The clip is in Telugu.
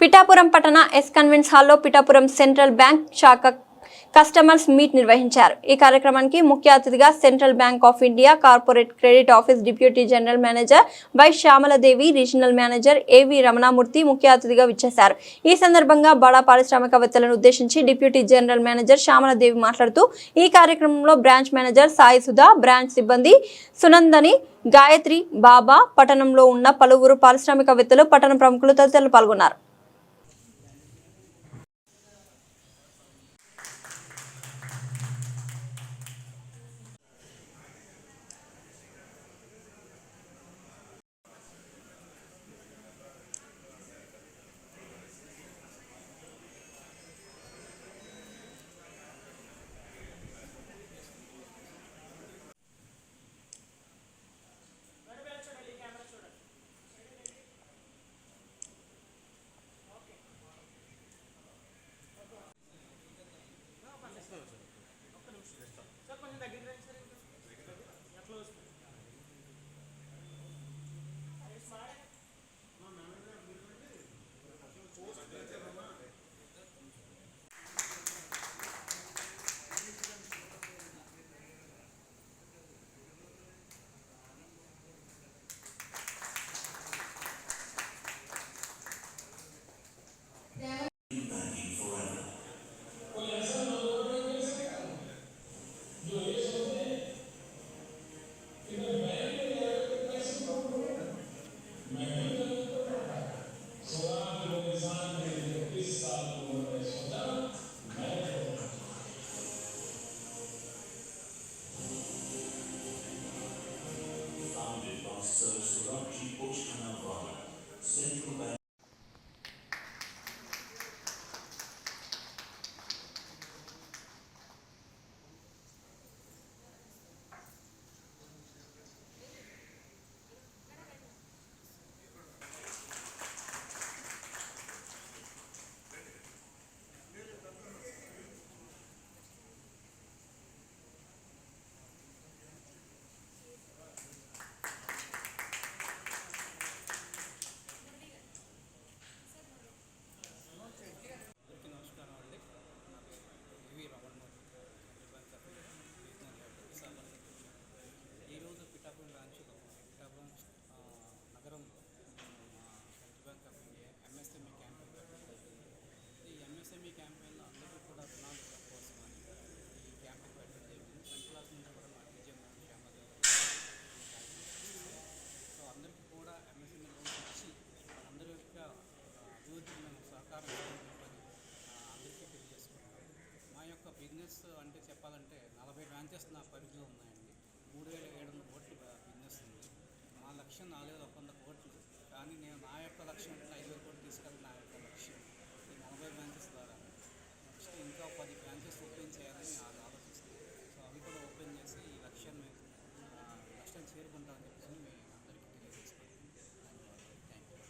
పిఠాపురం పట్టణ ఎస్ కన్వెన్స్ హాల్లో పిఠాపురం సెంట్రల్ బ్యాంక్ శాఖ కస్టమర్స్ మీట్ నిర్వహించారు. ఈ కార్యక్రమానికి ముఖ్య అతిథిగా central bank of India corporate credit office deputy general manager Y Shyamaladevi regional manager A V Ramanamurthy ముఖ్య అతిథిగా విచ్చేశారు. ఈ సందర్భంగా బడా పారిశ్రామికవేత్తలను ఉద్దేశించి డిప్యూటీ జనరల్ మేనేజర్ శ్యామలదేవి మాట్లాడుతూ ఈ కార్యక్రమంలో branch manager Sai Sudha branch సిబ్బంది సునందని గాయత్రి బాబా పట్టణంలో ఉన్న పలువురు పారిశ్రామికవేత్తలు పట్టణ ప్రముఖులు తదితరులు పాల్గొన్నారు. restauracji Polska na Wale. Branches అంటే చెప్పాలంటే నలభై బ్రాంచెస్ నా పరిధిలో ఉన్నాయండి. మూడు వేల ఏడు